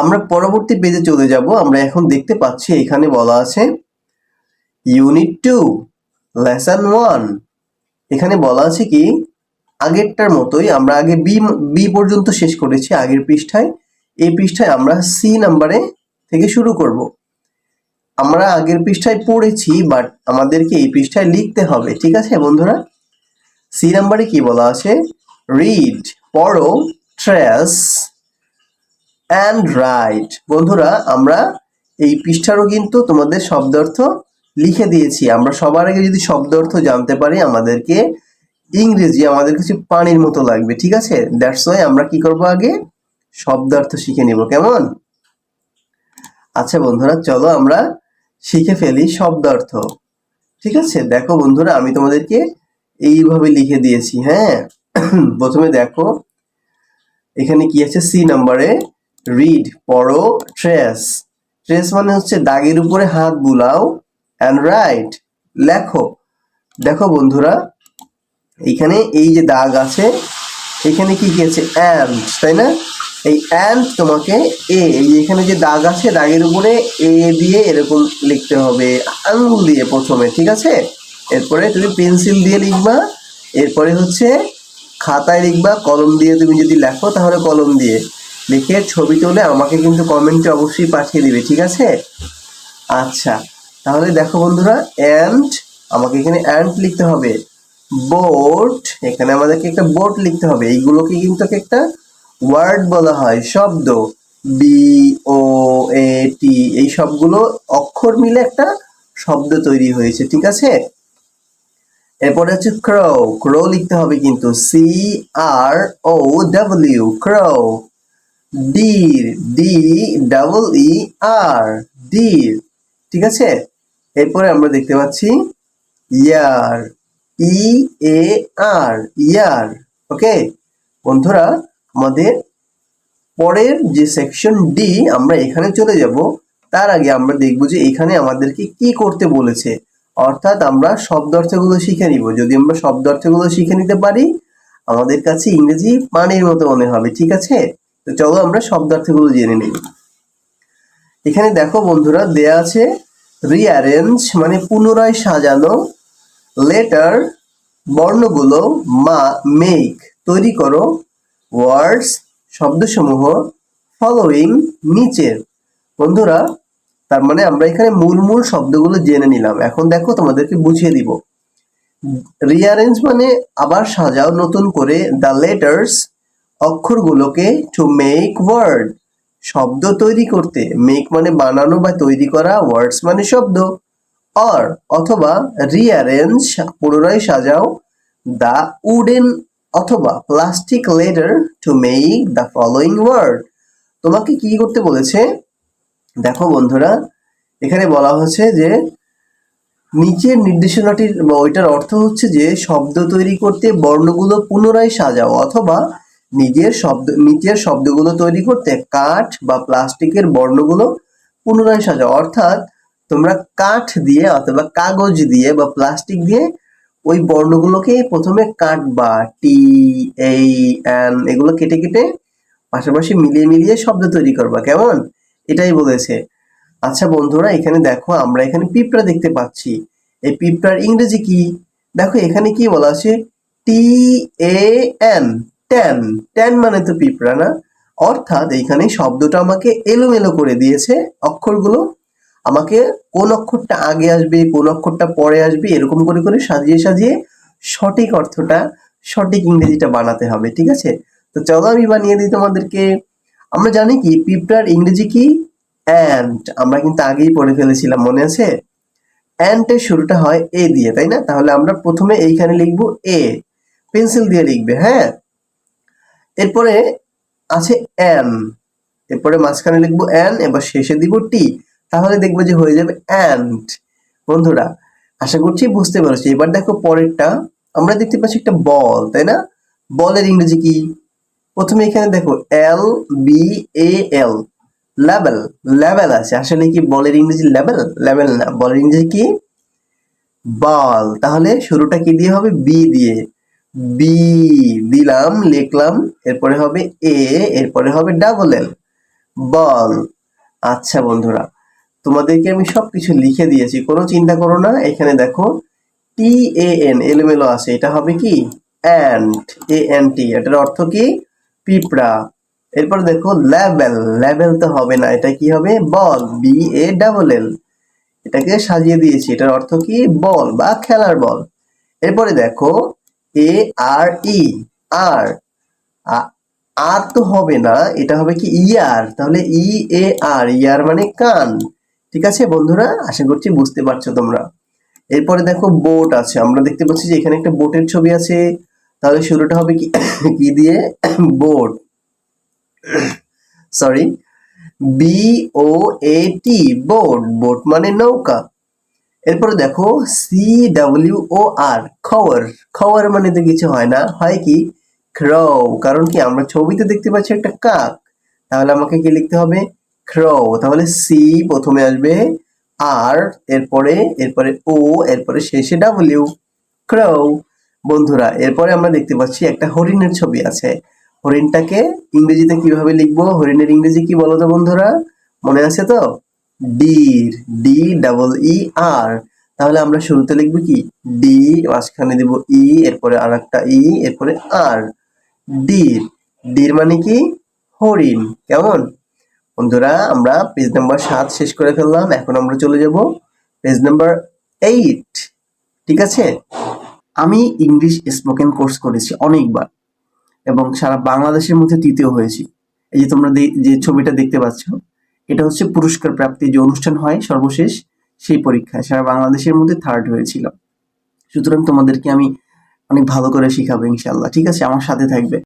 আমরা পরবর্তী পেজে চলে যাব। আমরা এখন দেখতে পাচ্ছি এখানে বলা আছে ইউনিট টু লেসন ওয়ান এখানে বলা আছে কি, আগেরটার মতোই আমরা আগে বি বি পর্যন্ত শেষ করেছি আগের পৃষ্ঠায়। এই পৃষ্ঠায় আমরা সি নাম্বারে থেকে শুরু করব। আমরা আগের পৃষ্ঠায় পড়েছি বাট আমাদেরকে এই পৃষ্ঠায় লিখতে হবে, ঠিক আছে বন্ধুরা? সি নাম্বারে কি বলা আছে? রিড পড়ো ট্রেস অ্যান্ড রাইট বন্ধুরা, আমরা এই পৃষ্ঠারও কিন্তু তোমাদের শব্দার্থ লিখে দিয়েছি। আমরা সবার আগে যদি শব্দার্থ জানতে পারি, আমাদেরকে ইংরেজি, আমাদের কিছু পানির মতো লাগবে, ঠিক আছে? দ্যাটস ওয়াই আমরা কি করব আগে? শব্দার্থ শিখে নিব, কেমন? আচ্ছা বন্ধুরা, চলো আমরা শিখে ফেলি শব্দার্থ ঠিক আছে? দেখো বন্ধুরা, আমি তোমাদেরকে এইভাবে লিখে দিয়েছি হ্যাঁ? প্রথমে দেখো, এখানে কি আছে? সি নাম্বারে রিড পড়ো ট্রেস ট্রেস মানে হচ্ছে দাগের উপরে হাত বুলাও অ্যান্ড রাইট লেখো। দেখো বন্ধুরা, এখানে এই যে দাগ আছে, এখানে কি আছে? অ্যান্ড তাই না? এই অ্যান্ড তোমাকে এ এখানে যে দাগ আছে, দাগের উপরে এ দিয়ে এরকম লিখতে হবে, আঙ্গুল দিয়ে প্রথমে, ঠিক আছে? এরপরে তুমি পেন্সিল দিয়ে লিখবা, এরপরে হচ্ছে খাতায় লিখবা, কলম দিয়ে তুমি যদি লেখো, তাহলে কলম দিয়ে। লিখে ছবি তুলে আমাকে কিন্তু কমেন্টে অবশ্যই পাঠিয়ে দিবে, ঠিক আছে? আচ্ছা তাহলে দেখো বন্ধুরা অ্যান্ড আমাকে এখানে অ্যান্ড লিখতে হবে। বোট এখানে আমাদেরকে একটা বোট লিখতে হবে। এইগুলোকে কিন্তু একটা ওয়ার্ড বলা হয়, শব্দ। বি ও এ টি এই সবগুলো অক্ষর মিলে একটা শব্দ তৈরি হয়েছে, ঠিক আছে? এরপরে হচ্ছে ক্রো ক্রো লিখতে হবে কিন্তু সি আর ও ডাব্লিউ ক্রো ডির ডি, ডাবল ই, আর ডির ঠিক আছে? এরপরে আমরা দেখতে পাচ্ছি ইয়ার, ই, এ, আর, ইয়ার, ওকে? বন্ধুরা, আমাদের পরের যে সেকশন ডি আমরা এখানে চলে যাব। তার আগে আমরা দেখব যে এখানে আমাদেরকে কি করতে বলেছে। অর্থাৎ আমরা শব্দার্থগুলো শিখে নিব। যদি আমরা শব্দার্থগুলো শিখে নিতে পারি, আমাদের কাছে ইংরেজি পানির মতো মনে হবে, ঠিক আছে? তো চলো আমরা শব্দার্থগুলো জেনে নিই। এখানে দেখো বন্ধুরা, দেয়া আছে রিঅ্যারেঞ্জ মানে পুনরায় সাজানো লেটার বর্ণগুলো, মা মেক তৈরি করো ওয়ার্ডস শব্দসমূহ ফলোয়িং নিচের। বন্ধুরা, তার মানে আমরা এখানে মূল মূল শব্দগুলো জেনে নিলাম। এখন দেখো তোমাদেরকে বুঝিয়ে দিব। রিঅ্যারেঞ্জ মানে আবার সাজাও, নতুন করে দ্য লেটার্স অক্ষরগুলোকে টু মেক ওয়ার্ড শব্দ তৈরি করতে মেক মানে বানানো বা তৈরি করা ওয়ার্ডস মানে শব্দ অর অথবা রিঅ্যারেঞ্জ পুনরায় সাজাও দ্য উডেন অথবা plastic letter to make the following word তোমাকে কি করতে বলেছে? দেখো বন্ধুরা, এখানে বলা হচ্ছে যে, নিচের নির্দেশনাটির ওইটার অর্থ হচ্ছে যে, শব্দ তৈরি করতে বর্ণগুলো পুনরায় সাজাও অথবা নিজের শব্দ, নিচের শব্দগুলো তৈরি করতে কাঠ বা প্লাস্টিকের বর্ণগুলো পুনরায় সাজাও। অর্থাৎ তোমরা কাঠ দিয়ে অথবা কাগজ দিয়ে বা প্লাস্টিক দিয়ে ওই বর্ণগুলোকে প্রথমে কাটবা টি এই এন এগুলো কেটে কেটে পাশাপাশি মিলিয়ে মিলিয়ে শব্দ তৈরি করবা। কেমন? এটাই বলেছে। আচ্ছা বন্ধুরা, এখানে দেখো আমরা এখানে পিঁপড়া দেখতে পাচ্ছি। এই পিঁপড়ার ইংরেজি কি? দেখো এখানে কি বলা আছে? T A N tan tan মানে তো পিঁপড়া না অর্থাৎ এইখানে শব্দটা আমাকে এলোমেলো করে দিয়েছে অক্ষরগুলো। আমাকে কোন অক্ষরটা আগে আসবে, কোন অক্ষরটা পরে আসবে, এরকম করে করে সাজিয়ে সাজিয়ে সঠিক অর্থটা, সঠিক ইংরেজিটা বানাতে হবে, ঠিক আছে? তো চলো আমি বানিয়ে দিই তোমাদেরকে। আমরা জানি কি, পিঁপড়ার ইংরেজি কি? অ্যান্ট আমরা কিন্তু আগেই পড়ে ফেলেছিলাম, মনে আছে? অ্যান্টের শুরুটা হয় এ দিয়ে, তাই না? তাহলে আমরা প্রথমে এইখানে লিখব এ পেন্সিল দিয়ে লিখবে হ্যাঁ? এরপরে আছে এন এরপরে মাঝখানে লিখব এন, এবার শেষে দিব টি। তাহলে দেখব যে হয়ে যাবে অ্যান্ড বন্ধুরা, আশা করছি বুঝতে পারছি। এবার দেখো পরেরটা। আমরা দেখতে পাচ্ছি একটা বল, তাই না? বলের ইংরেজি কি? প্রথমে এখানে দেখো L, B, A, L. Level level আছে। আসলে কি বলের ইংরেজি লেভেল? লেভেল না। বলের ইংরেজি কি? বল। তাহলে শুরুটা কি দিয়ে হবে? বি দিয়ে। বি দিলাম, লিখলাম, এরপরে হবে এ এরপরে হবে ডাবল এল বল। আচ্ছা বন্ধুরা, তোমাদেরকে আমি সবকিছু লিখে দিয়েছি, কোনো চিন্তা করো না। এখানে দেখো টি এ এন এলোমেলো আছে, এটা হবে কি? অ্যান্ট এ এন টি এটার অর্থ কি? পিঁপড়া। এরপর দেখো লেভেল লেভেল তো হবে না, এটা কি হবে? বল বি এ ডাবল এল এটাকে সাজিয়ে দিয়েছি, এটার অর্থ কি? বল বা খেলার বল। এরপরে দেখো এ আর ই আর আর তো হবে না, এটা হবে কি ইয়ার তাহলে ই এ আর ইয়ার মানে কান। ঠিক আছে বন্ধুরা? আশা করছি বুঝতে পারছ তোমরা। এরপরে দেখো বোট আছে, আমরা দেখতে পাচ্ছি যে এখানে একটা বোটের ছবি আছে। তাহলে শুরুটা হবে কি কি দিয়ে? Boat. Sorry B O A T boat. Boat মানে নৌকা। এরপরে দেখো সি ডাব্লিউ ও আর খবর খবর মানে তো কিছু হয় না, হয় কি? ক্রো কারণ কি আমরা ছবিতে দেখতে পাচ্ছি একটা কাক। তাহলে আমাকে কি লিখতে হবে? ক্রো তাহলে সি প্রথমে আসবে আর এরপরে এরপরে ও এরপরে শেষে ডাব্লিউ ক্রো বন্ধুরা, এরপরে আমরা দেখতে পাচ্ছি একটা হরিণের ছবি আছে। হরিণটাকে ইংরেজিতে কীভাবে লিখব? হরিণের ইংরেজি কি বলো তো বন্ধুরা? মনে আছে তো? ডির ডি ডাবল ই আর তাহলে আমরা শুরুতে লিখব কি? ডি মাঝখানে দেব ই এরপরে আর একটা ই এরপরে আর ডির ডির মানে কি? হরিণ। কেমন? বন্ধুরা, আমরা পেজ নাম্বার সাত শেষ করে ফেললাম, এখন আমরা চলে যাব পেজ নাম্বার এইট ঠিক আছে? আমি ইংলিশ স্পোকেন কোর্স করেছি অনেকবার এবং সারা বাংলাদেশের মধ্যে তৃতীয় হয়েছি। এই যে তোমরা যে ছবিটা দেখতে পাচ্ছ এটা হচ্ছে পুরস্কার প্রাপ্তি যে অনুষ্ঠান হয় সর্বশেষ, সেই পরীক্ষায়। সারা বাংলাদেশের মধ্যে থার্ড হয়েছিল। সুতরাং তোমাদেরকে আমি অনেক ভালো করে শিখাবো ইনশাল্লাহ ঠিক আছে? আমার সাথে থাকবে।